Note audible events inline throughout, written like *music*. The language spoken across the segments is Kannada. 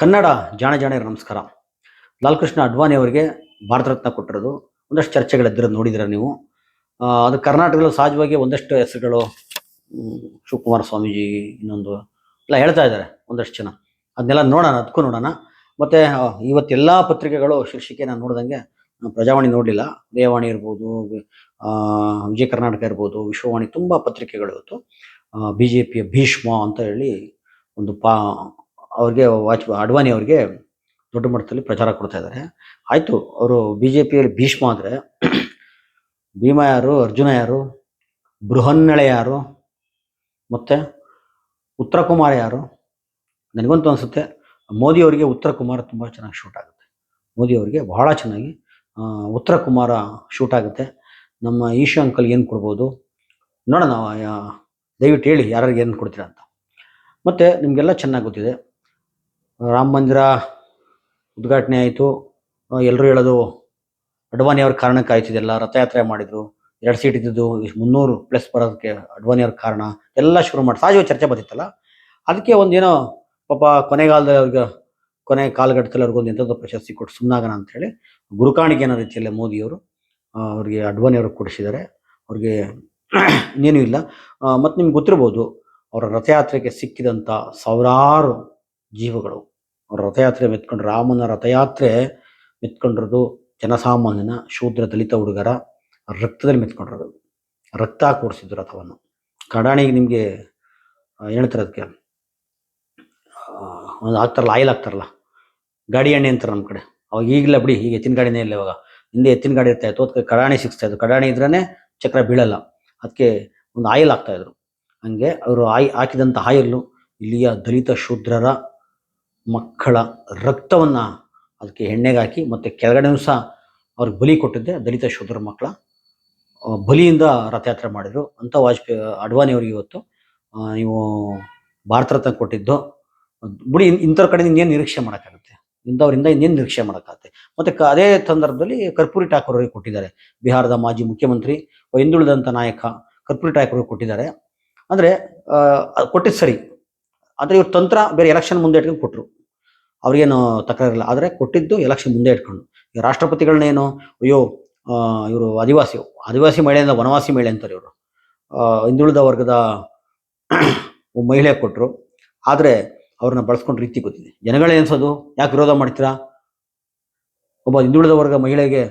ಕನ್ನಡ ಜಾಣ ಜಾಣೆಯರ ನಮಸ್ಕಾರ. ಲಾಲ್ಕೃಷ್ಣ ಅಡ್ವಾನಿ ಅವರಿಗೆ ಭಾರತ ರತ್ನ ಕೊಟ್ಟಿರೋದು. ಒಂದಷ್ಟು ಚರ್ಚೆಗಳಿದ್ದಿರೋದು ನೋಡಿದಿರ ನೀವು? ಅದು ಕರ್ನಾಟಕದಲ್ಲಿ ಸಹಜವಾಗಿ ಒಂದಷ್ಟು ಹೆಸರುಗಳು ಶಿವಕುಮಾರ ಸ್ವಾಮೀಜಿ ಇನ್ನೊಂದು ಎಲ್ಲ ಹೇಳ್ತಾ ಇದ್ದಾರೆ ಒಂದಷ್ಟು ಜನ. ಅದನ್ನೆಲ್ಲ ನೋಡೋಣ, ಅದಕ್ಕೂ ನೋಡೋಣ. ಮತ್ತೆ ಇವತ್ತೆಲ್ಲ ಪತ್ರಿಕೆಗಳು ಶೀರ್ಷಿಕೆ ನಾನು ನೋಡ್ದಂಗೆ ಪ್ರಜಾವಾಣಿ ನೋಡಲಿಲ್ಲ. ದೇವಾಣಿ ಇರ್ಬೋದು ವಿಜಯ ಕರ್ನಾಟಕ ಇರ್ಬೋದು, ವಿಶ್ವವಾಣಿ ತುಂಬ ಪತ್ರಿಕೆಗಳು ಇವತ್ತು. ಬಿ ಜೆ ಪಿಯ ಭೀಷ್ಮ ಅಂತ ಹೇಳಿ ಒಂದು ಪಾ ಅವ್ರಿಗೆ ವಾಜ್ ಅಡ್ವಾಣಿ ಅವ್ರಿಗೆ ದೊಡ್ಡ ಮಟ್ಟದಲ್ಲಿ ಪ್ರಚಾರ ಕೊಡ್ತಾ ಇದ್ದಾರೆ. ಆಯಿತು, ಅವರು ಬಿ ಜೆ ಪಿಯಲ್ಲಿ ಭೀಷ್ಮ ಆದರೆ, ಭೀಮ ಯಾರು, ಅರ್ಜುನ ಯಾರು, ಬೃಹನ್ನಳೆ ಯಾರು, ಮತ್ತು ಉತ್ತರ ಕುಮಾರ್ ಯಾರು? ನನಗಂತೂ ಅನಿಸುತ್ತೆ, ಮೋದಿ ಅವರಿಗೆ ಉತ್ತರ ಕುಮಾರ್ ತುಂಬ ಚೆನ್ನಾಗಿ ಶೂಟ್ ಆಗುತ್ತೆ. ಮೋದಿ ಅವರಿಗೆ ಬಹಳ ಚೆನ್ನಾಗಿ ಉತ್ತರ ಕುಮಾರ ಶೂಟ್ ಆಗುತ್ತೆ. ನಮ್ಮ ಈಶಾ ಅಂಕಲ್ ಏನು ಕೊಡ್ಬೋದು? ನೋಡೋಣ ದಯವಿಟ್ಟು ಹೇಳಿ ಯಾರ್ಯಾರಿಗೆ ಏನು ಕೊಡ್ತೀರಾ ಅಂತ. ಮತ್ತು ನಿಮಗೆಲ್ಲ ಚೆನ್ನಾಗಿ ಗೊತ್ತಿದೆ ರಾಮ ಮಂದಿರ ಉದ್ಘಾಟನೆ ಆಯಿತು. ಎಲ್ಲರೂ ಹೇಳೋದು, ಅಡ್ವಾಣಿ ಅವ್ರ ಕಾರಣಕ್ಕೆ ಆಯ್ತಿದೆಲ್ಲ ರಥಯಾತ್ರೆ ಮಾಡಿದ್ರು. ಎರಡು ಸೀಟ್ ಇದ್ದಿದ್ದು ಮುನ್ನೂರು ಪ್ಲಸ್ ಬರೋದಕ್ಕೆ ಅಡ್ವಾಣಿ ಅವ್ರ ಕಾರಣ. ಎಲ್ಲ ಶುರು ಮಾಡಿ ಸಹಜವಾಗಿ ಚರ್ಚೆ ಬಂದಿತ್ತಲ್ಲ ಅದಕ್ಕೆ ಒಂದೇನೋ, ಪಾಪ ಕೊನೆಗಾಲದಲ್ಲಿ ಅವ್ರಿಗೆ, ಕೊನೆ ಕಾಲಘಟ್ಟದಲ್ಲಿ ಅವ್ರಿಗೊಂದು ಎಂಥದ್ದು ಪ್ರಶಸ್ತಿ ಕೊಟ್ಟು ಸುಮ್ಮನಾಗಣ ಅಂತೇಳಿ ಗುರುಕಾಣಿಕೆ ಅನ್ನೋ ರೀತಿಯಲ್ಲಿ ಮೋದಿಯವರು ಅವ್ರಿಗೆ ಅಡ್ವಾಣಿ ಅವ್ರಿಗೆ ಕೊಡಿಸಿದ್ದಾರೆ. ಅವ್ರಿಗೆ *clears throat* ಇನ್ನೇನೂ ಇಲ್ಲ. ಮತ್ತು ನಿಮ್ಗೆ ಗೊತ್ತಿರ್ಬೋದು, ಅವರ ರಥಯಾತ್ರೆಗೆ ಸಿಕ್ಕಿದಂಥ ಸಾವಿರಾರು ಜೀವಗಳು. ಅವ್ರ ರಥಯಾತ್ರೆ ಮೆತ್ಕೊಂಡು ರಾಮನ ರಥಯಾತ್ರೆ ಮೆತ್ಕೊಂಡಿರೋದು ಜನಸಾಮಾನ್ಯನ ಶೂದ್ರ ದಲಿತ ಹುಡುಗರ ರಕ್ತದಲ್ಲಿ ಮೆತ್ಕೊಂಡಿರೋದು. ರಕ್ತ ಕೂಡಿಸಿದ್ದು ರಥವನ್ನು. ಕಡಾಣಿಗೆ ನಿಮಗೆ ಹೇಳ್ತಾರೆ ಅದಕ್ಕೆ. ಒಂದು ಹಾಕ್ತಾರಲ್ಲ ಆಯಿಲ್ ಹಾಕ್ತಾರಲ್ಲ ಗಾಡಿ ಎಣ್ಣೆ ಅಂತಾರೆ ನಮ್ಮ ಕಡೆ. ಅವಾಗ ಈಗಲೇ ಬಿಡಿ, ಈಗ ಎತ್ತಿನ ಗಾಡಿನೇ ಇಲ್ಲ ಇವಾಗ. ಹಿಂದೆ ಎತ್ತಿನ ಗಾಡಿ ಇರ್ತಾ ಇತ್ತು, ಅದಕ್ಕೆ ಕಡಾಣಿ ಸಿಗ್ತಾ ಇತ್ತು ಕಡಾಣಿ ಇದ್ರೇ ಚಕ್ರ ಬೀಳಲ್ಲ. ಅದಕ್ಕೆ ಒಂದು ಆಯಿಲ್ ಹಾಕ್ತಾಯಿದ್ರು ಹಂಗೆ ಅವರು ಆಯ್, ಹಾಕಿದಂಥ ಆಯಿಲ್ಲು ಇಲ್ಲಿಯ ದಲಿತ ಶೂದ್ರರ ಮಕ್ಕಳ ರಕ್ತವನ್ನು ಅದಕ್ಕೆ ಎಣ್ಣೆಗೆ ಹಾಕಿ ಮತ್ತು ಕೆಳಗಡೆ ಸಹ ಅವ್ರಿಗೆ ಬಲಿ ಕೊಟ್ಟಿದ್ದೆ, ದಲಿತ ಶೋಧರ ಮಕ್ಕಳ. ಬಲಿಯಿಂದ ರಥಯಾತ್ರೆ ಮಾಡಿದರು. ಅಂತ ವಾಜಪೇಯಿ ಅಡ್ವಾಣಿ ಅವ್ರಿಗೆ ಇವತ್ತು ನೀವು ಭಾರತ ರತ್ನ ಕೊಟ್ಟಿದ್ದು. ಬಿಡಿ ಇಂಥವ್ರ ಕಡೆ ಇನ್ನೇನು ನಿರೀಕ್ಷೆ ಮಾಡೋಕ್ಕಾಗುತ್ತೆ? ಇಂಥವರಿಂದ ಇನ್ನೇನು ನಿರೀಕ್ಷೆ ಮಾಡೋಕ್ಕಾಗುತ್ತೆ? ಮತ್ತು ಅದೇ ಸಂದರ್ಭದಲ್ಲಿ ಕರ್ಪೂರಿ ಠಾಕೂರ್ ಅವರಿಗೆ ಕೊಟ್ಟಿದ್ದಾರೆ. ಬಿಹಾರದ ಮಾಜಿ ಮುಖ್ಯಮಂತ್ರಿ ಹಿಂದುಳಿದಂಥ ನಾಯಕ ಕರ್ಪೂರಿ ಠಾಕೂರ್ ಕೊಟ್ಟಿದ್ದಾರೆ. ಅಂದರೆ ಕೊಟ್ಟಿದ್ದು ಸರಿ. ಆದರೆ ಇವ್ರ ತಂತ್ರ ಬೇರೆ ಎಲೆಕ್ಷನ್ ಮುಂದೆ ಇಟ್ಕೊಂಡು ಕೊಟ್ಟರು ಅವ್ರಿಗೇನು ತಕರಾರಿಲ್ಲ. ಆದರೆ ಕೊಟ್ಟಿದ್ದು ಎಲೆಕ್ಷನ್ ಮುಂದೆ ಇಟ್ಕೊಂಡು. ಈಗ ರಾಷ್ಟ್ರಪತಿಗಳನ್ನೇನು ಅಯ್ಯೋ ಇವರು ಆದಿವಾಸಿ ಆದಿವಾಸಿ ಮಹಿಳೆಯಿಂದ ವನವಾಸಿ ಮಹಿಳೆ ಅಂತಾರೆ ಇವರು. ಹಿಂದುಳಿದ ವರ್ಗದ *clears throat* ಮಹಿಳೆ ಕೊಟ್ಟರು ಆದರೆ ಅವ್ರನ್ನ ಬಳಸ್ಕೊಂಡು ರೀತಿ ಗೊತ್ತಿದೆ. ಜನಗಳೇ ಅನ್ಸೋದು ಯಾಕೆ ವಿರೋಧ ಮಾಡ್ತೀರಾ? ಒಬ್ಬ ಹಿಂದುಳಿದ ವರ್ಗ ಮಹಿಳೆಗೆ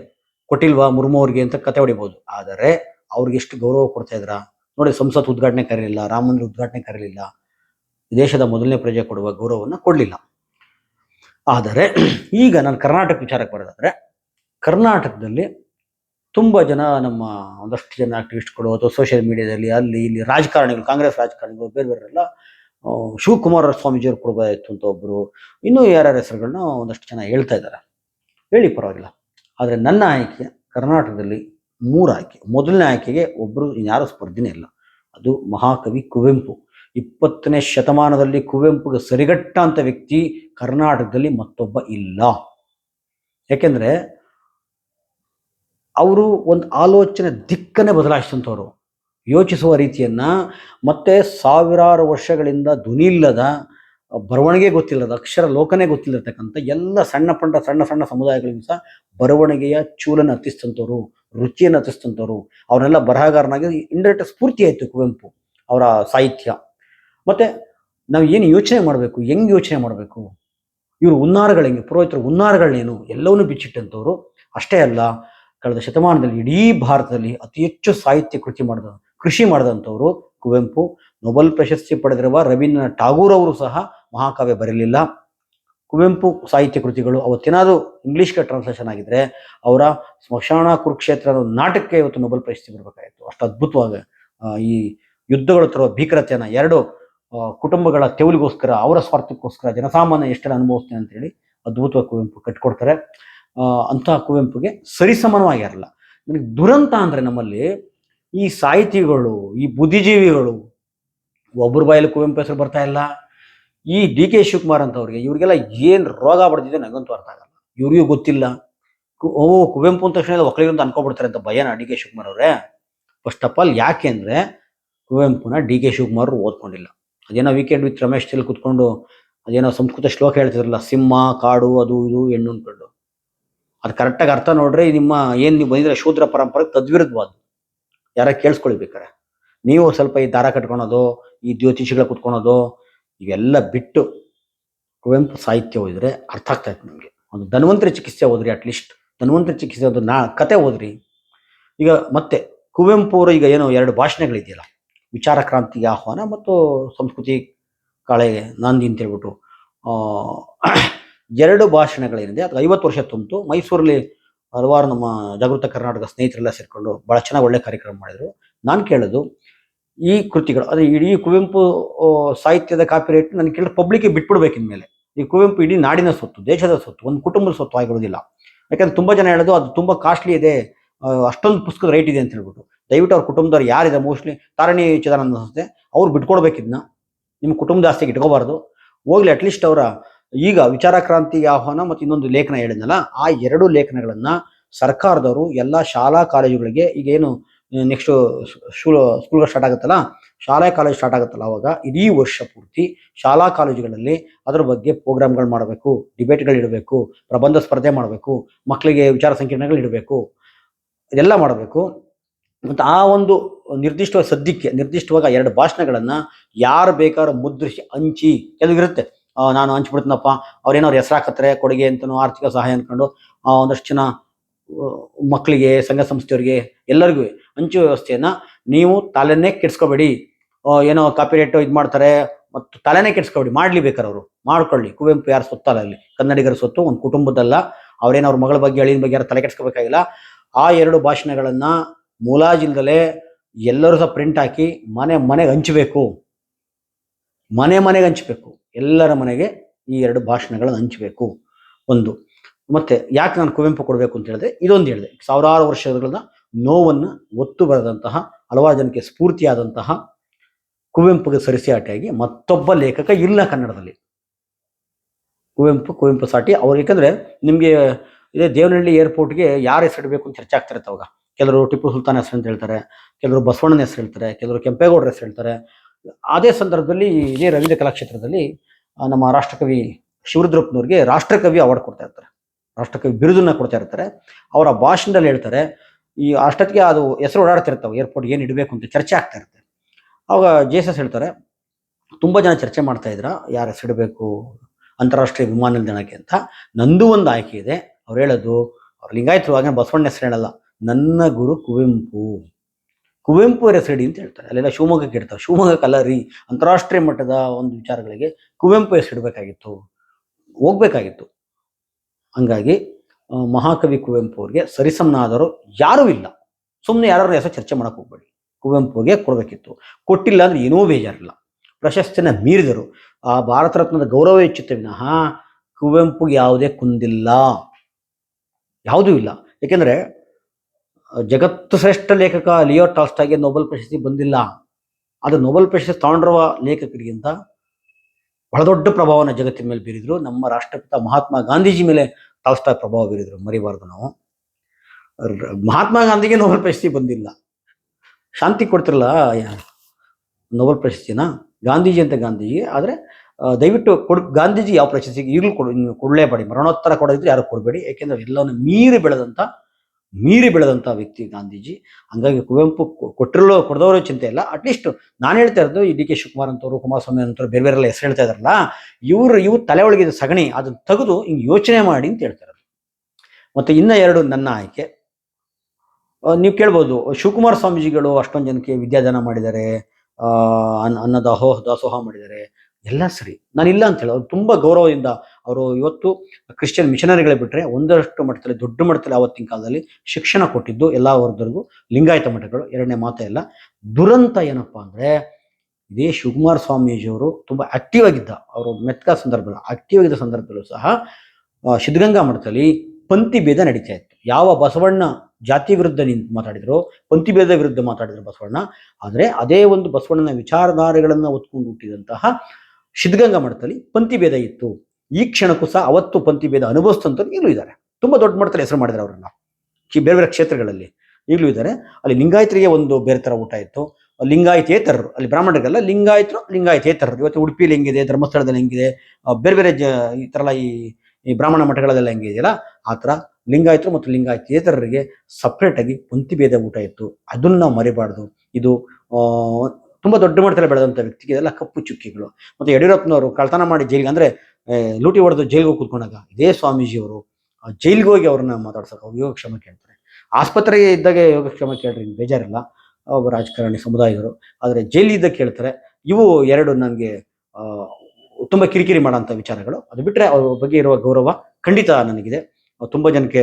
ಕೊಟ್ಟಿಲ್ವಾ ಮುರ್ಮು ಅವ್ರಿಗೆ ಅಂತ ಕತೆ ಹೊಡಿಬೋದು. ಆದರೆ ಅವ್ರಿಗೆ ಎಷ್ಟು ಗೌರವ ಕೊಡ್ತಾ ಇದ್ರ? ನೋಡಿ, ಸಂಸತ್ ಉದ್ಘಾಟನೆ ಕರೀಲಿಲ್ಲ, ರಾಮ ಮಂದಿರ ಉದ್ಘಾಟನೆ ಕರೀಲಿಲ್ಲ. ದೇಶದ ಮೊದಲನೇ ಪ್ರಜೆ ಕೊಡುವ ಗೌರವವನ್ನು ಕೊಡಲಿಲ್ಲ. ಆದರೆ, *clears throat* ಈಗ ನಾನು ಕರ್ನಾಟಕ ವಿಚಾರಕ್ಕೆ ಬರೋದಾದರೆ, ಕರ್ನಾಟಕದಲ್ಲಿ ತುಂಬ ಜನ ನಮ್ಮ ಒಂದಷ್ಟು ಜನ ಆಕ್ಟಿವಿಸ್ಟ್ಗಳು ಅಥವಾ ಸೋಷಿಯಲ್ ಮೀಡಿಯಾದಲ್ಲಿ ಅಲ್ಲಿ ಇಲ್ಲಿ ರಾಜಕಾರಣಿಗಳು, ಕಾಂಗ್ರೆಸ್ ರಾಜಕಾರಣಿಗಳು ಬೇರೆ ಬೇರೆಲ್ಲ ಶಿವಕುಮಾರ ಸ್ವಾಮೀಜಿಯವ್ರು ಕೊಡಬಹುದಾಯ್ತು ಅಂತ ಒಬ್ಬರು ಇನ್ನೂ ಯಾರ್ಯಾರ ಹೆಸರುಗಳನ್ನ ಒಂದಷ್ಟು ಜನ ಹೇಳ್ತಾ ಇದ್ದಾರೆ. ಹೇಳಿ ಪರವಾಗಿಲ್ಲ. ಆದರೆ ನನ್ನ ಆಯ್ಕೆ ಕರ್ನಾಟಕದಲ್ಲಿ ಮೂರು ಆಯ್ಕೆ. ಮೊದಲನೇ ಆಯ್ಕೆಗೆ ಒಬ್ಬರು ಯಾರು ಸ್ಪರ್ಧೆನೇ ಇಲ್ಲ. ಅದು ಮಹಾಕವಿ ಕುವೆಂಪು. ಇಪ್ಪತ್ತನೇ ಶತಮಾನದಲ್ಲಿ ಕುವೆಂಪುಗೆ ಸರಿಗಟ್ಟಂತ ವ್ಯಕ್ತಿ ಕರ್ನಾಟಕದಲ್ಲಿ ಮತ್ತೊಬ್ಬ ಇಲ್ಲ. ಯಾಕೆಂದ್ರೆ ಅವರು ಒಂದು ಆಲೋಚನೆ ದಿಕ್ಕನ್ನೇ ಬದಲಾಯಿಸಿದಂಥವ್ರು. ಯೋಚಿಸುವ ರೀತಿಯನ್ನು ಮತ್ತೆ ಸಾವಿರಾರು ವರ್ಷಗಳಿಂದ ಧ್ವನಿಯಿಲ್ಲದ ಬರವಣಿಗೆ ಗೊತ್ತಿಲ್ಲದ, ಅಕ್ಷರ ಲೋಕನೇ ಗೊತ್ತಿಲ್ಲತಕ್ಕಂಥ ಎಲ್ಲ ಸಣ್ಣ ಪಂಡ ಸಣ್ಣ ಸಣ್ಣ ಸಮುದಾಯಗಳಿಗೂ ಸಹ ಬರವಣಿಗೆಯ ಚೂಲನ್ನು ಹತ್ತಿಸ್ತಂಥವ್ರು ರುಚಿಯನ್ನು ಹತ್ತಿಸ್ತಂಥವ್ರು ಅವರೆಲ್ಲ ಬರಹಗಾರನಾಗಿ ಇಂಡೈರೆಕ್ಟ್ ಸ್ಫೂರ್ತಿ ಆಯಿತು ಕುವೆಂಪು ಅವರ ಸಾಹಿತ್ಯ. ಮತ್ತೆ ನಾವು ಏನು ಯೋಚನೆ ಮಾಡಬೇಕು, ಹೆಂಗ್ ಯೋಚನೆ ಮಾಡಬೇಕು? ಇವರು ಉನ್ನಾರಗಳು ಹೆಂಗೆ, ಪುರೋಹಿತರು ಉನ್ನಾರಗಳೇನು ಎಲ್ಲವನ್ನೂ ಬಿಚ್ಚಿಟ್ಟಂಥವ್ರು? ಅಷ್ಟೇ ಅಲ್ಲ, ಕಳೆದ ಶತಮಾನದಲ್ಲಿ ಇಡೀ ಭಾರತದಲ್ಲಿ ಅತಿ ಹೆಚ್ಚು ಸಾಹಿತ್ಯ ಕೃತಿ ಮಾಡಿದ, ಕೃಷಿ ಮಾಡಿದಂಥವರು ಕುವೆಂಪು, ನೊಬೆಲ್ ಪ್ರಶಸ್ತಿ ಪಡೆದಿರುವ ರವೀಂದ್ರನಾಥ್ ಠಾಗೂರ್ ಅವರು ಸಹ ಮಹಾಕಾವ್ಯ ಬರಲಿಲ್ಲ ಕುವೆಂಪು ಸಾಹಿತ್ಯ ಕೃತಿಗಳು ಅವತ್ತೇನಾದರೂ ಇಂಗ್ಲೀಷ್ಗೆ ಟ್ರಾನ್ಸ್ಲೇಷನ್ ಆಗಿದ್ರೆ ಅವರ ಸ್ಮಶಾನ ಕುರುಕ್ಷೇತ್ರ ನಾಟಕಕ್ಕೆ ಇವತ್ತು ನೊಬೆಲ್ ಪ್ರಶಸ್ತಿ ಬರಬೇಕಾಯಿತು ಅಷ್ಟು ಅದ್ಭುತವಾಗಿ ಈ ಯುದ್ಧಗಳು ತರುವ ಭೀಕರತೆಯನ್ನು ಎರಡು ಕುಟುಂಬಗಳ ತೆವಲಿಗೋಸ್ಕರ ಅವರ ಸ್ವಾರ್ಥಕ್ಕೋಸ್ಕರ ಜನಸಾಮಾನ್ಯ ಎಷ್ಟೆಲ್ಲ ಅನುಭವಿಸ್ತೀನಿ ಅಂತೇಳಿ ಅದ್ಭುತವಾದ ಕುವೆಂಪು ಕಟ್ಕೊಡ್ತಾರೆ ಅಂತಹ ಕುವೆಂಪುಗೆ ಸರಿಸಮಾನವಾಗಿರಲ್ಲ ನನಗೆ ದುರಂತ ಅಂದ್ರೆ ನಮ್ಮಲ್ಲಿ ಈ ಸಾಹಿತಿಗಳು, ಈ ಬುದ್ಧಿಜೀವಿಗಳು ಒಬ್ಬರ ಬಾಯಲ್ಲಿ ಕುವೆಂಪು ಹೆಸರು ಬರ್ತಾ ಇಲ್ಲ. ಈ ಡಿ ಕೆ ಶಿವಕುಮಾರ್ ಅಂತವ್ರಿಗೆ ಇವರಿಗೆಲ್ಲ ಏನು ರೋಗ ಬಡ್ದಿದೆ ನನಗಂತೂ ಅರ್ಥ ಆಗಲ್ಲ. ಇವ್ರಿಗೂ ಗೊತ್ತಿಲ್ಲ. ಓ, ಕುವೆಂಪು ಅಂತ ತಕ್ಷಣ ಒಕ್ಕಲಿಗೆ ಅಂತ ಅನ್ಕೊಬಿಡ್ತಾರೆ ಅಂತ ಭಯನ ಡಿ ಕೆ ಶಿವಕುಮಾರ್ ಅವರೇ. ಫಸ್ಟ್ ಆಫ್ ಆಲ್ ಯಾಕೆ ಅಂದ್ರೆ ಕುವೆಂಪುನ ಡಿ ಕೆ ಶಿವಕುಮಾರ್ ಓದ್ಕೊಂಡಿಲ್ಲ. ಅದೇನೋ ವೀಕೆಂಡ್ ವಿತ್ ರಮೇಶ್ ತಿಲ್ ಕುತ್ಕೊಂಡು ಅದೇನೋ ಸಂಸ್ಕೃತ ಶ್ಲೋಕ ಹೇಳ್ತಿದ್ರಲ್ಲ, ಸಿಂಹ, ಕಾಡು, ಅದು, ಇದು, ಹೆಣ್ಣು ಅನ್ಕೊಂಡು. ಅದು ಕರೆಕ್ಟಾಗಿ ಅರ್ಥ ನೋಡ್ರಿ, ನಿಮ್ಮ ಏನು ನೀವು ಬಂದಿದ್ರೆ ಶೂದ್ರ ಪರಂಪರೆ ತದ್ವಿರುದ್ಧವಾದ ಯಾರ ಕೇಳಿಸ್ಕೊಳ್ಬೇಕಾರೆ? ನೀವು ಸ್ವಲ್ಪ ಈ ದಾರ ಕಟ್ಕೊಳೋದು, ಈ ಜ್ಯೋತಿಷಿಗಳ ಕುತ್ಕೊಳೋದು, ಇವೆಲ್ಲ ಬಿಟ್ಟು ಕುವೆಂಪು ಸಾಹಿತ್ಯ ಓದಿದ್ರೆ ಅರ್ಥ ಆಗ್ತಾ ಇತ್ತು ನಿಮಗೆ. ಒಂದು ಧನ್ವಂತರಿ ಚಿಕಿತ್ಸೆ ಓದ್ರಿ ಅಟ್ಲೀಸ್ಟ್ ಧನ್ವಂತರಿ ಚಿಕಿತ್ಸೆ ಒಂದು ನಾ, ಕತೆ ಓದ್ರಿ. ಈಗ ಮತ್ತೆ ಕುವೆಂಪು ಅವರು ಈಗ ಏನೋ ಎರಡು ಭಾಷಣಗಳಿದೆಯಲ್ಲ ವಿಚಾರ ಕ್ರಾಂತಿಗೆ ಆಹ್ವಾನ ಮತ್ತು ಸಂಸ್ಕೃತಿ ಕಳೆ ನಂದಿ ಅಂತ ಹೇಳ್ಬಿಟ್ಟು ಎರಡು ಭಾಷಣಗಳೇನಿದೆ ಅದು ಐವತ್ತು ವರ್ಷ ತುಂಬಿತು. ಮೈಸೂರಲ್ಲಿ ಹಲವಾರು ನಮ್ಮ ಜಾಗೃತ ಕರ್ನಾಟಕ ಸ್ನೇಹಿತರೆಲ್ಲ ಸೇರಿಕೊಂಡು ಭಾಳ ಚೆನ್ನಾಗಿ ಒಳ್ಳೆ ಕಾರ್ಯಕ್ರಮ ಮಾಡಿದರು. ನಾನು ಕೇಳೋದು, ಈ ಕೃತಿಗಳು, ಅದೇ ಇಡೀ ಕುವೆಂಪು ಸಾಹಿತ್ಯದ ಸಾಹಿತ್ಯದ ಕಾಪಿರೈಟ್ ನನಗೆ ಕೇಳಿದ್ರೆ ಪಬ್ಲಿಕ್ಗೆ ಬಿಟ್ಬಿಡ್ಬೇಕು ಇನ್ಮೇಲೆ. ಈ ಕುವೆಂಪು ಇಡೀ ನಾಡಿನ ಸೊತ್ತು, ದೇಶದ ಸೊತ್ತು, ಒಂದು ಕುಟುಂಬದ ಸೊತ್ತು ಆಗಿರೋದಿಲ್ಲ. ಯಾಕಂದ್ರೆ ತುಂಬ ಜನ ಹೇಳೋದು ಅದು ತುಂಬ ಕಾಸ್ಟ್ಲಿ ಇದೆ ಅಷ್ಟೊಂದು ಪುಸ್ತಕದ ರೇಟ್ ಇದೆ ಅಂತ ಹೇಳ್ಬಿಟ್ಟು. ದಯವಿಟ್ಟು ಅವ್ರ ಕುಟುಂಬದವ್ರು ಯಾರಿದೆ ಮೋಸ್ಟ್ಲಿ ತಾರಣಿ ಚಿದಾನಂದ ಸಂಸ್ಥೆ, ಅವ್ರು ಬಿಟ್ಕೊಡ್ಬೇಕಿದ್ನ. ನಿಮ್ಮ ಕುಟುಂಬದ ಆಸ್ತಿಗೆ ಇಟ್ಕೋಬಾರ್ದು. ಹೋಗ್ಲಿ ಅಟ್ಲೀಸ್ಟ್ ಅವರ ಈಗ ವಿಚಾರ ಕ್ರಾಂತಿ ಆಹ್ವಾನ ಮತ್ತು ಇನ್ನೊಂದು ಲೇಖನ ಹೇಳಿದ್ನಲ್ಲ, ಆ ಎರಡು ಲೇಖನಗಳನ್ನು ಸರ್ಕಾರದವರು ಎಲ್ಲ ಶಾಲಾ ಕಾಲೇಜುಗಳಿಗೆ ಈಗ ಏನು ನೆಕ್ಸ್ಟ್ ಸ್ಕೂಲ್ ಸ್ಕೂಲ್ಗಳು ಸ್ಟಾರ್ಟ್ ಆಗುತ್ತಲ್ಲ, ಶಾಲಾ ಕಾಲೇಜ್ ಸ್ಟಾರ್ಟ್ ಆಗುತ್ತಲ್ಲ ಅವಾಗ ಇಡೀ ವರ್ಷ ಪೂರ್ತಿ ಶಾಲಾ ಕಾಲೇಜುಗಳಲ್ಲಿ ಅದರ ಬಗ್ಗೆ ಪ್ರೋಗ್ರಾಮ್ಗಳು ಮಾಡಬೇಕು ಡಿಬೇಟ್ಗಳು ಇಡಬೇಕು, ಪ್ರಬಂಧ ಸ್ಪರ್ಧೆ ಮಾಡಬೇಕು ಮಕ್ಕಳಿಗೆ ವಿಚಾರ ಸಂಕಿರಣಗಳು ಇಡಬೇಕು, ಇದೆಲ್ಲ ಮಾಡಬೇಕು. ಮತ್ತು ಆ ಒಂದು ನಿರ್ದಿಷ್ಟವಾದ ಸದ್ಯಕ್ಕೆ ನಿರ್ದಿಷ್ಟವಾಗಿ ಎರಡು ಭಾಷಣಗಳನ್ನು ಯಾರು ಬೇಕಾದ್ರೂ ಮುದ್ರಿಸಿ ಹಂಚಿ ಕೆಲವಿರುತ್ತೆ ನಾನು ಹಂಚ್ಬಿಡ್ತೀನಪ್ಪ ಹೆಸರು ಹಾಕತ್ತಾರೆ ಕೊಡುಗೆ ಅಂತನೋ ಆರ್ಥಿಕ ಸಹಾಯ ಅಂದ್ಕೊಂಡು ಒಂದಷ್ಟು ಜನ ಮಕ್ಕಳಿಗೆ ಸಂಘ ಸಂಸ್ಥೆಯವರಿಗೆ ಎಲ್ಲರಿಗೂ ಹಂಚುವ ವ್ಯವಸ್ಥೆಯನ್ನು ನೀವು ತಲೆನೇ ಕೆಡ್ಸ್ಕೋಬೇಡಿ. ಏನೋ ಕಾಪಿರೇಟ್ ಇದು ಮಾಡ್ತಾರೆ, ಮತ್ತು ತಲೆನೇ ಕೆಡ್ಸ್ಕೊಬೇಡಿ. ಮಾಡ್ಲಿ ಬೇಕಾದ್ರೆ ಅವರು, ಮಾಡ್ಕೊಳ್ಳಿ. ಕುವೆಂಪು ಯಾರು ಸೊತ್ತಲ್ಲ ಅಲ್ಲಿ. ಕನ್ನಡಿಗರ ಸೊತ್ತು ಒಂದು ಕುಟುಂಬದಲ್ಲ, ಅವ್ರೇನೋ ಅವ್ರ ಮಗಳ ಬಗ್ಗೆ ಅಳಿನ ಬಗ್ಗೆ ಯಾರು ತಲೆ ಕೆಡ್ಸ್ಕೋಬೇಕಾಗಿಲ್ಲ. ಆ ಎರಡು ಭಾಷಣಗಳನ್ನ ಮುಲಾಜಿಲ್ದಲೇ ಎಲ್ಲರೂ ಸಹ ಪ್ರಿಂಟ್ ಹಾಕಿ ಮನೆ ಮನೆಗೆ ಹಂಚಬೇಕು. ಮನೆ ಮನೆಗೆ ಹಂಚಬೇಕು. ಎಲ್ಲರ ಮನೆಗೆ ಈ ಎರಡು ಭಾಷಣಗಳನ್ನು ಹಂಚಬೇಕು ಒಂದು. ಮತ್ತೆ ಯಾಕೆ ನಾನು ಕುವೆಂಪು ಕೊಡಬೇಕು ಅಂತ ಹೇಳಿದ್ರೆ ಇದೊಂದು ಹೇಳಿದೆ. ಸಾವಿರಾರು ವರ್ಷಗಳನ್ನ ನೋವನ್ನು ಒತ್ತು ಬರೆದಂತಹ, ಹಲವಾರು ಜನಕ್ಕೆ ಸ್ಫೂರ್ತಿಯಾದಂತಹ ಕುವೆಂಪುಗೆ ಸರಿಸಾಟಿಯಾಗಿ ಮತ್ತೊಬ್ಬ ಲೇಖಕ ಇಲ್ಲ ಕನ್ನಡದಲ್ಲಿ. ಕುವೆಂಪು ಕುವೆಂಪು ಸಾಟಿ. ಅವ್ರು ಯಾಕಂದ್ರೆ ನಿಮಗೆ, ಇದೇ ದೇವನಹಳ್ಳಿ ಏರ್ಪೋರ್ಟ್ಗೆ ಯಾರು ಹೆಸರಿಡಬೇಕು ಅಂತ ಚರ್ಚೆ ಆಗ್ತಿರುತ್ತೆ ಅವಾಗ. ಕೆಲವರು ಟಿಪ್ಪು ಸುಲ್ತಾನ್ ಹೆಸರು ಅಂತ ಹೇಳ್ತಾರೆ, ಕೆಲವರು ಬಸವಣ್ಣನ ಹೆಸರು ಹೇಳ್ತಾರೆ, ಕೆಲವರು ಕೆಂಪೇಗೌಡರ ಹೆಸರು ಹೇಳ್ತಾರೆ. ಅದೇ ಸಂದರ್ಭದಲ್ಲಿ ಇದೇ ರವೀಂದ್ರ ಕಲಾಕ್ಷೇತ್ರದಲ್ಲಿ ನಮ್ಮ ರಾಷ್ಟ್ರಕವಿ ಶಿವರುದ್ರಪ್ಪನವ್ರಿಗೆ ರಾಷ್ಟ್ರಕವಿ ಅವಾರ್ಡ್ ಕೊಡ್ತಾ ಇರ್ತಾರೆ. ರಾಷ್ಟ್ರಕವಿ ಬಿರುದನ್ನ ಕೊಡ್ತಾ ಇರ್ತಾರೆ. ಅವರ ಭಾಷಣದಲ್ಲಿ ಹೇಳ್ತಾರೆ, ಈ ಅಷ್ಟೊತ್ತಿಗೆ ಅದು ಹೆಸರು ಓಡಾಡ್ತಿರ್ತಾವೆ ಏರ್ಪೋರ್ಟ್ ಏನು ಇಡಬೇಕು ಅಂತ ಚರ್ಚೆ ಆಗ್ತಾ ಇರುತ್ತೆ. ಅವಾಗ ಜೆ ಎಸ್ ಎಸ್ ಹೇಳ್ತಾರೆ, ತುಂಬ ಜನ ಚರ್ಚೆ ಮಾಡ್ತಾ ಇದ್ರ ಯಾರು ಹೆಸರು ಇಡಬೇಕು, ಅಂತಾರಾಷ್ಟ್ರೀಯ ವಿಮಾನ ನಿಲ್ದಾಣಕ್ಕೆ ಅಂತ? ನಂದು ಒಂದು ಆಯ್ಕೆ ಇದೆ. ಅವ್ರು ಹೇಳೋದು, ಅವ್ರು ಲಿಂಗಾಯತರು, ಹಾಗೆ ಬಸವಣ್ಣ ಹೆಸರು ಹೇಳಲ್ಲ. ನನ್ನ ಗುರು ಕುವೆಂಪು. ಕುವೆಂಪು ಹೆಸರಿಡಿ ಅಂತ ಹೇಳ್ತಾರೆ. ಅಲ್ಲೆಲ್ಲ ಶಿವಮೊಗ್ಗಕ್ಕೆ ಇಡ್ತಾರೆ ಶಿವಮೊಗ್ಗ ಕಲರಿ ಅಂತಾರಾಷ್ಟ್ರೀಯ ಮಟ್ಟದ ಒಂದು ವಿಚಾರಗಳಿಗೆ ಕುವೆಂಪು ಹೆಸರಿಡಬೇಕಾಗಿತ್ತು. ಹೋಗ್ಬೇಕಾಗಿತ್ತು. ಹಂಗಾಗಿ ಮಹಾಕವಿ ಕುವೆಂಪು ಅವ್ರಿಗೆ ಸರಿಸಮನಾದರು ಯಾರೂ ಇಲ್ಲ. ಸುಮ್ಮನೆ ಯಾರು ಹೆಸರು ಚರ್ಚೆ ಮಾಡೋಕೆ ಹೋಗ್ಬೇಡಿ. ಕುವೆಂಪುಗೆ ಕೊಡಬೇಕಿತ್ತು. ಕೊಟ್ಟಿಲ್ಲ ಅಂದ್ರೆ ಏನೂ ಬೇಜಾರಿಲ್ಲ. ಪ್ರಶಸ್ತಿನ ಮೀರಿದರು. ಆ ಭಾರತ ರತ್ನದ ಗೌರವ ಹೆಚ್ಚುತ್ತೆ ವಿನಃ ಕುವೆಂಪುಗೆ ಯಾವುದೇ ಕುಂದಿಲ್ಲ. ಯಾವುದೂ ಇಲ್ಲ. ಯಾಕೆಂದ್ರೆ ಆ, ಜಗತ್ತು ಶ್ರೇಷ್ಠ ಲೇಖಕ ಲಿಯೋ ಟಾಲ್ಸ್ಟಾಗೆ ನೊಬೆಲ್ ಪ್ರಶಸ್ತಿ ಬಂದಿಲ್ಲ. ಅದು ನೊಬೆಲ್ ಪ್ರಶಸ್ತಿ ತಗೊಂಡಿರುವ ಲೇಖಕರಿಗಿಂತ ಬಹಳ ದೊಡ್ಡ ಪ್ರಭಾವನ ಜಗತ್ತಿನ ಮೇಲೆ ಬೀರಿದ್ರು. ನಮ್ಮ ರಾಷ್ಟ್ರಪಿತ ಮಹಾತ್ಮ ಗಾಂಧೀಜಿ ಮೇಲೆ ಟಾಲ್ಸ್ಟಾಯ್ ಪ್ರಭಾವ ಬೀರಿದ್ರು ಮರಿಬಾರ್ದು ನಾವು. ಮಹಾತ್ಮ ಗಾಂಧಿಗೆ ನೊಬೆಲ್ ಪ್ರಶಸ್ತಿ ಬಂದಿಲ್ಲ. ಶಾಂತಿ ಕೊಡ್ತಿರಲ್ಲ ನೊಬೆಲ್ ಪ್ರಶಸ್ತಿನ? ಗಾಂಧೀಜಿ ಅಂತ ಗಾಂಧೀಜಿ. ಆದರೆ ದಯವಿಟ್ಟು ಕೊಡ್, ಗಾಂಧೀಜಿ ಯಾವ ಪ್ರಶಸ್ತಿಗೆ ಈಗಲೂ ಕೊಡು ಕೊಡಲೇಬೇಡಿ. ಮರಣೋತ್ತರ ಕೊಡೋದಿದ್ರೆ ಯಾರು ಕೊಡಬೇಡಿ. ಯಾಕೆಂದ್ರೆ ಎಲ್ಲವನ್ನು ಮೀರಿ ಬೆಳೆದಂಥ ಮೀರಿ ಬೆಳೆದಂಥ ವ್ಯಕ್ತಿ ಗಾಂಧೀಜಿ. ಹಂಗಾಗಿ ಕುವೆಂಪು ಕೊಟ್ಟಿರಲೋ ಕೊಡದವರು ಚಿಂತೆ ಇಲ್ಲ. ಅಟ್ಲೀಸ್ಟ್ ನಾನು ಹೇಳ್ತಾ ಇರೋದು ಈ ಡಿ ಕೆ ಶಿವಕುಮಾರ್ ಅಂತವರು, ಕುಮಾರಸ್ವಾಮಿ ಅಂತವ್ರು ಬೇರೆ ಬೇರೆಲ್ಲ ಹೆಸರು ಹೇಳ್ತಾ ಇದಾರಲ್ಲ ಇವರು, ಇವ್ರು ತಲೆ ಒಳಗಿದ ಸಗಣಿ ಅದನ್ನು ತೆಗೆದು ಹಿಂಗೆ ಯೋಚನೆ ಮಾಡಿ ಅಂತ ಹೇಳ್ತಾರೆ ಮತ್ತು ಇನ್ನ ಎರಡು ನನ್ನ ಆಯ್ಕೆ. ನೀವು ಕೇಳ್ಬೋದು, ಶಿವಕುಮಾರ ಸ್ವಾಮೀಜಿಗಳು ಅಷ್ಟೊಂದು ಜನಕ್ಕೆ ವಿದ್ಯಾದಾನ ಮಾಡಿದ್ದಾರೆ ಅನ್ನ ದಾಹೋ ದಾಸೋಹ ಮಾಡಿದ್ದಾರೆ. ಎಲ್ಲ ಸರಿ. ನಾನು ಇಲ್ಲ ಅಂತ ಅವ್ರು ತುಂಬಾ ಗೌರವದಿಂದ ಅವರು ಇವತ್ತು ಕ್ರಿಶ್ಚಿಯನ್ ಮಿಷನರಿಗಳೇ ಬಿಟ್ಟರೆ ಒಂದಷ್ಟು ಮಟ್ಟದಲ್ಲಿ, ದೊಡ್ಡ ಮಟ್ಟದಲ್ಲಿ ಆವತ್ತಿನ ಕಾಲದಲ್ಲಿ ಶಿಕ್ಷಣ ಕೊಟ್ಟಿದ್ದು ಎಲ್ಲ ವರ್ಗದವರೆಗೂ ಲಿಂಗಾಯತ ಮಠಗಳು. ಎರಡನೇ ಮಾತೇ ಇಲ್ಲ ದುರಂತ ಏನಪ್ಪಾ ಅಂದರೆ ಇದೇ ಶಿವಕುಮಾರ ಸ್ವಾಮೀಜಿಯವರು ತುಂಬ ಆಕ್ಟಿವ್ ಆಗಿದ್ದ. ಅವರು ಮೆತ್ಕ ಸಂದರ್ಭದಲ್ಲಿ ಆಕ್ಟಿವ್ ಆಗಿದ್ದ ಸಂದರ್ಭದಲ್ಲೂ ಸಹ ಸಿದ್ಧಗಂಗಾ ಮಠದಲ್ಲಿ ಪಂಥಿ ಭೇದ ನಡೀತಾ ಇತ್ತು. ಯಾವ ಬಸವಣ್ಣ ಜಾತಿ ವಿರುದ್ಧ ನಿಂತು ಮಾತಾಡಿದ್ರು ಪಂಥಿ ಭೇದ ವಿರುದ್ಧ ಮಾತಾಡಿದ್ರು ಬಸವಣ್ಣ. ಆದರೆ ಅದೇ ಒಂದು ಬಸವಣ್ಣನ ವಿಚಾರಧಾರೆಗಳನ್ನು ಒತ್ಕೊಂಡು ಹುಟ್ಟಿದಂತಹ ಸಿದ್ಧಗಂಗಾ ಮಠದಲ್ಲಿ ಪಂಥಿ ಭೇದ ಇತ್ತು. ಈ ಕ್ಷಣಕ್ಕೂ ಸಹ ಅವತ್ತು ಪಂಥಿ ಭೇದ ಅನುಭವಿಸ್ತಂತವ್ರು ಈಗಲೂ ಇದ್ದಾರೆ. ತುಂಬ ದೊಡ್ಡ ಮಟ್ಟದಲ್ಲಿ ಹೆಸರು ಮಾಡಿದ್ದಾರೆ ಅವರನ್ನ. ಬೇರೆ ಬೇರೆ ಕ್ಷೇತ್ರಗಳಲ್ಲಿ ಈಗಲೂ ಇದ್ದಾರೆ. ಅಲ್ಲಿ ಲಿಂಗಾಯತರಿಗೆ ಒಂದು ಬೇರೆ ಥರ ಊಟ ಇತ್ತು. ಲಿಂಗಾಯತೇತರರು, ಅಲ್ಲಿ ಬ್ರಾಹ್ಮಣರಿಗೆಲ್ಲ ಲಿಂಗಾಯತರು, ಲಿಂಗಾಯತೇತರರು. ಇವತ್ತು ಉಡುಪಿಯಲ್ಲಿ ಹೆಂಗಿದೆ, ಧರ್ಮಸ್ಥಳದಲ್ಲಿ ಹೆಂಗಿದೆ ಬೇರೆ ಬೇರೆ ಜ, ಈ ಥರ ಎಲ್ಲ ಈ ಬ್ರಾಹ್ಮಣ ಮಠಗಳಲ್ಲೆಲ್ಲ ಹೆಂಗಿದೆಯಲ್ಲ ಆ ಥರ ಲಿಂಗಾಯತರು ಮತ್ತು ಲಿಂಗಾಯತೇತರರಿಗೆ ಸಪ್ರೇಟಾಗಿ ಪಂಥಿ ಭೇದ ಊಟ ಇತ್ತು. ಅದನ್ನು ನಾವು ಮರಿಬಾರ್ದು. ಇದು ತುಂಬಾ ದೊಡ್ಡ ಮಟ್ಟದಲ್ಲಿ ಬೆಳೆದಂಥ ವ್ಯಕ್ತಿಗೆ ಇದೆಲ್ಲ ಕಪ್ಪು ಚುಕ್ಕಿಗಳು. ಮತ್ತೆ ಯಡಿಯೂರಪ್ಪನವರು ಕಳ್ತನ ಮಾಡಿ ಜೈಲಿಗೆ ಅಂದ್ರೆ ಲೂಟಿ ಹೊಡೆದು ಜೈಲಿಗೆ ಹೋಗಿ ಕೂತ್ಕೊಂಡಾಗ ಇದೇ ಸ್ವಾಮೀಜಿಯವರು ಜೈಲಿಗೆ ಹೋಗಿ ಅವ್ರನ್ನ ಮಾತಾಡ್ಸೋಕೆ ಅವ್ರು ಯೋಗಕ್ಷೇಮ ಕೇಳ್ತಾರೆ. ಆಸ್ಪತ್ರೆಗೆ ಇದ್ದಾಗೆ ಯೋಗಕ್ಷೇಮ ಕೇಳ್ರಿ ಬೇಜಾರಿಲ್ಲ. ಒಬ್ಬ ರಾಜಕಾರಣಿ ಸಮುದಾಯಗಳು ಆದರೆ ಜೈಲಿದ್ದ ಕೇಳ್ತಾರೆ, ಇವು ಎರಡು ನನಗೆ ತುಂಬ ಕಿರಿಕಿರಿ ಮಾಡೋಂಥ ವಿಚಾರಗಳು. ಅದು ಬಿಟ್ಟರೆ ಅವ್ರ ಬಗ್ಗೆ ಇರುವ ಗೌರವ ಖಂಡಿತ ನನಗಿದೆ. ತುಂಬ ಜನಕ್ಕೆ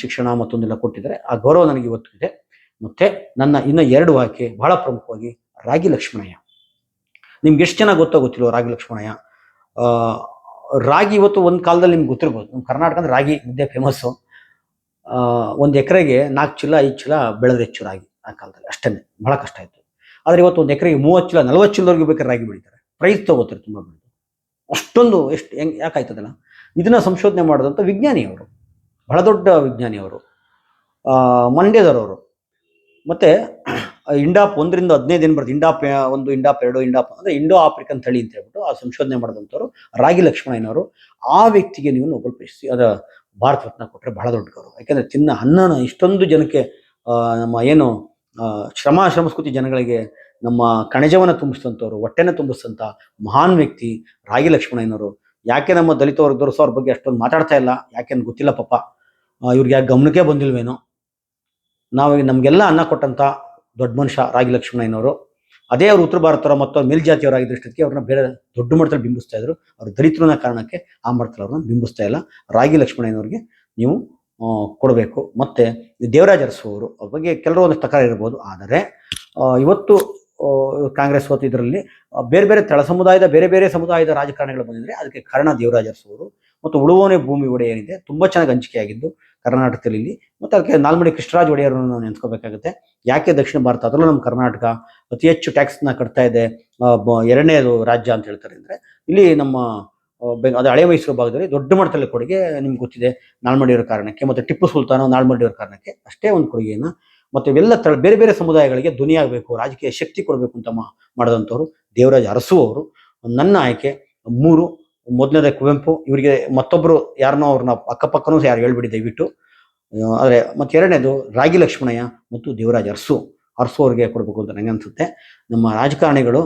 ಶಿಕ್ಷಣ ಮತ್ತೊಂದೆಲ್ಲ ಕೊಟ್ಟಿದ್ದಾರೆ. ಆ ಗೌರವ ನನಗೆ ಇವತ್ತು ಇದೆ ಮತ್ತೆ ನನ್ನ ಇನ್ನು ಎರಡು ವಾಕ್ಯ ಬಹಳ ಪ್ರಮುಖವಾಗಿ ರಾಗಿ ಲಕ್ಷ್ಮಣಯ್ಯ ನಿಮ್ಗೆ ಎಷ್ಟು ಜನ ಗೊತ್ತೋ ಗೊತ್ತಿಲ್ಲ ರಾಗಿ ಲಕ್ಷ್ಮಣಯ್ಯ ರಾಗಿ ಇವತ್ತು ಒಂದು ಕಾಲದಲ್ಲಿ ನಿಮ್ಗೆ ಗೊತ್ತಿರ್ಬೋದು. ನಮ್ಮ ಕರ್ನಾಟಕ ಅಂದ್ರೆ ರಾಗಿ ಮುದ್ದೆ ಫೇಮಸ್ಸು ಒಂದು ಎಕರೆಗೆ ನಾಲ್ಕು ಚೀಲ ಐದು ಚೀಲ ಬೆಳೆದ್ರೆ ಹೆಚ್ಚು ರಾಗಿ ಆ ಕಾಲದಲ್ಲಿ. ಅಷ್ಟೇ ಬಹಳ ಕಷ್ಟ ಇತ್ತು ಆದರೆ ಇವತ್ತು ಒಂದು ಎಕರೆಗೆ ಮೂವತ್ತು ಚೀಲ ನಲ್ವತ್ತು ಚೀಲದವರೆಗೂ ಬೇಕಾದ್ರೆ ರಾಗಿ ಬೆಳೀತಾರೆ. ಪ್ರೈಸ್ ತಗೋತಾರೆ ತುಂಬ ಬೆಳೆದು. ಅಷ್ಟೊಂದು ಎಷ್ಟು ಹೆಂಗ್ ಯಾಕಾಯ್ತದಲ್ಲ ಇದನ್ನ ಸಂಶೋಧನೆ ಮಾಡಿದಂಥ ವಿಜ್ಞಾನಿ ಅವರು. ಬಹಳ ದೊಡ್ಡ ವಿಜ್ಞಾನಿ ಆ, ಮಂಡ್ಯದವರವರು. ಮತ್ತೆ ಇಂಡಾಪ್ ಒಂದರಿಂದ ಹದಿನೈದು ಏನು ಬರ್ತದೆ? ಇಂಡಾಪ್ ಒಂದು ಇಂಡಾಪ್, ಎರಡು ಇಂಡಾಪ್, ಅಂದ್ರೆ ಇಂಡೋ ಆಫ್ರಿಕನ್ ತಳಿ ಅಂತ ಹೇಳ್ಬಿಟ್ಟು ಆ ಸಂಶೋಧನೆ ಮಾಡಿದಂಥವ್ರು ರಾಗಿ ಲಕ್ಷ್ಮಣಯ್ಯನವರು. ಆ ವ್ಯಕ್ತಿಗೆ ನೀವು ನೋಬೆಲ್ ಪ್ರಶಸ್ತಿ ಅದ ಭಾರತ ರತ್ನ ಕೊಟ್ಟರೆ ಬಹಳ ದೊಡ್ಡ ಗೌರವ. ಯಾಕೆಂದರೆ ತಿನ್ನ ಅನ್ನನ ಇಷ್ಟೊಂದು ಜನಕ್ಕೆ ನಮ್ಮ ಏನು ಶ್ರಮ ಸಂಸ್ಕೃತಿ ಜನಗಳಿಗೆ ನಮ್ಮ ಕಣಜವನ್ನು ತುಂಬಿಸಿದಂಥವ್ರು, ಹೊಟ್ಟೆನ ತುಂಬಿಸಿದಂಥ ಮಹಾನ್ ವ್ಯಕ್ತಿ ರಾಗಿ ಲಕ್ಷ್ಮಣಯ್ಯನವರು. ಯಾಕೆ ನಮ್ಮ ದಲಿತ ವರ್ಗದವರು ಅವ್ರ ಬಗ್ಗೆ ಅಷ್ಟೊಂದು ಮಾತಾಡ್ತಾ ಇಲ್ಲ? ಯಾಕೆ ಗೊತ್ತಿಲ್ಲ ಪಾಪ. ಇವ್ರಿಗೆ ಯಾಕೆ ಗಮನಕ್ಕೆ ಬಂದಿಲ್ವೇನೋ? ನಾವು ನಮಗೆಲ್ಲ ಅನ್ನ ಕೊಟ್ಟಂತ ದೊಡ್ಡ ಮನುಷ್ಯ ರಾಗಿ ಲಕ್ಷ್ಮಣಯ್ಯನವರು ಅದೇ ಅವರು ಉತ್ತರ ಭಾರತವರ ಮತ್ತು ಮೇಲ್ಜಾತಿಯವರಾಗಿದ್ದಷ್ಟಕ್ಕೆ ಅವ್ರನ್ನ ಬೇರೆ ದೊಡ್ಡ ಮಟ್ಟದಲ್ಲಿ ಬಿಂಬಿಸ್ತಾ ಇದ್ರು. ಅವ್ರ ದಲಿತರನ್ನ ಕಾರಣಕ್ಕೆ ಆ ಮಟ್ಟದಲ್ಲಿ ಅವ್ರನ್ನ ಬಿಂಬಿಸ್ತಾ ಇಲ್ಲ. ರಾಗಿ ಲಕ್ಷ್ಮಣಯ್ಯನವ್ರಿಗೆ ನೀವು ಕೊಡಬೇಕು. ಮತ್ತೆ ದೇವರಾಜ ಅರಸು ಅವರು ಬಗ್ಗೆ ಕೆಲವರು ಒಂದು ತಕರಾರು ಇರ್ಬೋದು. ಆದರೆ ಇವತ್ತು ಕಾಂಗ್ರೆಸ್ ಹೊತ್ತು ಇದರಲ್ಲಿ ಬೇರೆ ಬೇರೆ ತಳ ಸಮುದಾಯದ, ಬೇರೆ ಬೇರೆ ಸಮುದಾಯದ ರಾಜಕಾರಣಿಗಳು ಬಂದಿದ್ರೆ ಅದಕ್ಕೆ ಕಾರಣ ದೇವರಾಜ ಅರಸು ಅವರು ಮತ್ತು ಉಳುವನೇ ಭೂಮಿ ಒಡೆಯ ಏನಿದೆ ತುಂಬ ಚೆನ್ನಾಗಿ ಹಂಚಿಕೆಯಾಗಿದ್ದು. ಕರ್ನಾಟಕದಲ್ಲಿ ಇಲ್ಲಿ ಮತ್ತು ಅದಕ್ಕೆ ನಾಲ್ಮಡಿ ಕೃಷ್ಣರಾಜ ಒಡೆಯರನ್ನು ನಾವು ನೆನೆಸ್ಕೋಬೇಕಾಗುತ್ತೆ ಯಾಕೆ ದಕ್ಷಿಣ ಭಾರತ? ಅದರಲ್ಲೂ ನಮ್ಮ ಕರ್ನಾಟಕ ಅತಿ ಹೆಚ್ಚು ಟ್ಯಾಕ್ಸ್ನ ಕಟ್ತಾ ಇದೆ. ಎರಡನೇದು ರಾಜ್ಯ ಅಂತ ಹೇಳ್ತಾರೆ ಅಂದ್ರೆ, ಇಲ್ಲಿ ನಮ್ಮ ಬೆಂಗ್, ಅದು ಹಳೆ ಮೈಸೂರು ಭಾಗದಲ್ಲಿ ದೊಡ್ಡ ಮಟ್ಟದಲ್ಲಿ ಕೊಡುಗೆ ನಿಮ್ಗೆ ಗೊತ್ತಿದೆ ನಾಲ್ಮಡಿಯವರ ಕಾರಣಕ್ಕೆ, ಮತ್ತೆ ಟಿಪ್ಪು ಸುಲ್ತಾನ ನಾಲ್ಮಡಿಯವರ ಕಾರಣಕ್ಕೆ ಅಷ್ಟೇ ಒಂದು ಕೊಡುಗೆಯನ್ನು. ಮತ್ತೆ ಇವೆಲ್ಲ ತ ಬೇರೆ ಬೇರೆ ಸಮುದಾಯಗಳಿಗೆ ಧ್ವನಿಯಾಗಬೇಕು ರಾಜಕೀಯ ಶಕ್ತಿ ಕೊಡಬೇಕು ಅಂತ ಮಾಡಿದಂಥವ್ರು ದೇವರಾಜ ಅರಸು ಅವರು. ನನ್ನ ಆಯ್ಕೆ, ಮೂರು ಮೊದಲನೇದೇ ಕುವೆಂಪು, ಇವರಿಗೆ ಮತ್ತೊಬ್ಬರು ಯಾರನ್ನೋ ಅವ್ರನ್ನ ಅಕ್ಕಪಕ್ಕನೂ ಯಾರು ಹೇಳ್ಬಿಡಿ ದಯವಿಟ್ಟು. ಆದರೆ ಮತ್ತು ಎರಡನೇದು ರಾಗಿ ಲಕ್ಷ್ಮಣಯ್ಯ ಮತ್ತು ದೇವರಾಜ್ ಅರಸು. ಅರಸು ಅವ್ರಿಗೆ ಕೊಡಬೇಕು ಅಂತ ನನಗೆ ಅನಿಸುತ್ತೆ. ನಮ್ಮ ರಾಜಕಾರಣಿಗಳು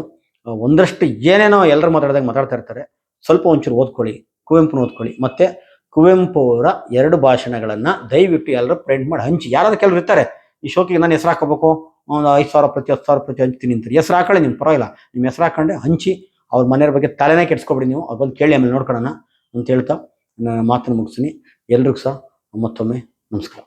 ಒಂದಷ್ಟು ಏನೇನೋ ಎಲ್ಲರೂ ಮಾತಾಡಿದಾಗ ಮಾತಾಡ್ತಾ ಇರ್ತಾರೆ, ಸ್ವಲ್ಪ ಒಂಚೂರು ಓದ್ಕೊಳ್ಳಿ, ಕುವೆಂಪುನ ಓದ್ಕೊಳ್ಳಿ. ಮತ್ತು ಕುವೆಂಪು ಅವರ ಎರಡು ಭಾಷಣಗಳನ್ನು ದಯವಿಟ್ಟು ಎಲ್ಲರೂ ಪ್ರಿಂಟ್ ಮಾಡಿ ಹಂಚಿ. ಯಾರಾದ್ರೂ ಕೆಲವರು ಇರ್ತಾರೆ, ಈ ಶೋಕಿಗೆ ನಾನು ಹೆಸರು ಹಾಕೋಬೇಕು ಒಂದು ಐದು ಸಾವಿರ ಪ್ರತಿ ಹತ್ತು ಸಾವಿರ ಪ್ರತಿ ಹಂಚ್ತೀನಿ ಅಂತಾರೆ. ಹೆಸರು ಹಾಕೊಳ್ಳಿ ನಿಮ್ಮ ಪರವಾಗಿಲ್ಲ. ನಿಮ್ಮ ಹೆಸರು ಹಾಕೊಂಡೆ ಹಂಚಿ ಅವ್ರ ಮನೆಯವ್ರ ಬಗ್ಗೆ ತಲೆನೇ ಕೆಡ್ಸ್ಕೊಬಿಡಿ ನೀವು. ಅವ್ರು ಬಂದು ಕೇಳಿ ಆಮೇಲೆ ನೋಡ್ಕೊಳ್ಳೋಣ ಅಂತ ಹೇಳ್ತಾ ನಾನು ಮಾತನ್ನು ಮುಗಿಸ್ತೀನಿ. ಎಲ್ರಿಗೂ ಸಹ ಮತ್ತೊಮ್ಮೆ ನಮಸ್ಕಾರ.